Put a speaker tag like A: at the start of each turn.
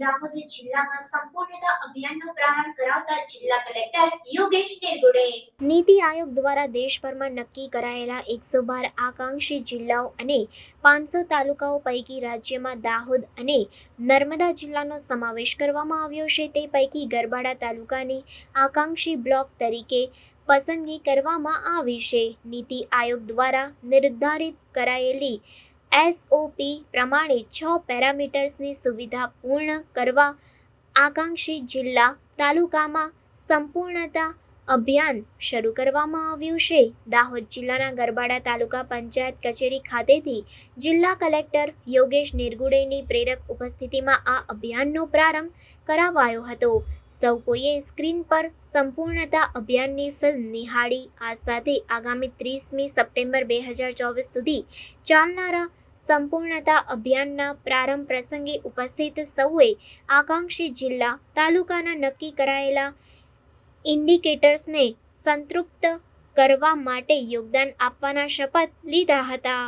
A: દાહોદ જિલ્લામાં સંપૂર્ણતા અભિયાનનો પ્રારંભ કરાવતા જિલ્લા કલેક્ટર યોગેશ નેગુડે નીતિ આયોગ દ્વારા દેશભરમાં નક્કી કરાયેલા એકસો બાર આકાંક્ષી જિલ્લાઓ અને પાંચસો તાલુકાઓ પૈકી રાજ્યમાં દાહોદ અને નર્મદા જિલ્લાનો સમાવેશ કરવામાં આવ્યો છે. તે પૈકી ગરબાડા તાલુકાની આકાંક્ષી બ્લોક તરીકે પસંદગી કરવામાં આવી છે. નીતિ આયોગ દ્વારા નિર્ધારિત કરાયેલી એસઓપી પ્રમાણે છ પેરામીટર્સની સુવિધા પૂર્ણ કરવા આકાંક્ષી જિલ્લા તાલુકામાં સંપૂર્ણતા અભિયાન શરૂ કરવામાં આવ્યું છે. દાહોદ જિલ્લાના ગરબાડા તાલુકા પંચાયત કચેરી ખાતેથી જિલ્લા કલેક્ટર યોગેશ નિર્ગુડેની પ્રેરક ઉપસ્થિતિમાં આ અભિયાનનો પ્રારંભ કરાવાયો હતો. સૌ કોઈએ સ્ક્રીન પર સંપૂર્ણતા અભિયાનની ફિલ્મ નિહાળી, આ સાથે આગામી ત્રીસમી સપ્ટેમ્બર બે હજાર ચોવીસ સુધી ચાલનારા સંપૂર્ણતા અભિયાનના પ્રારંભ પ્રસંગે ઉપસ્થિત સૌએ આકાંક્ષી જિલ્લા તાલુકાના નક્કી કરાયેલા ઇન્ડિકેટર્સને સંતૃપ્ત કરવા માટે યોગદાન આપવાના શપથ લીધા હતા.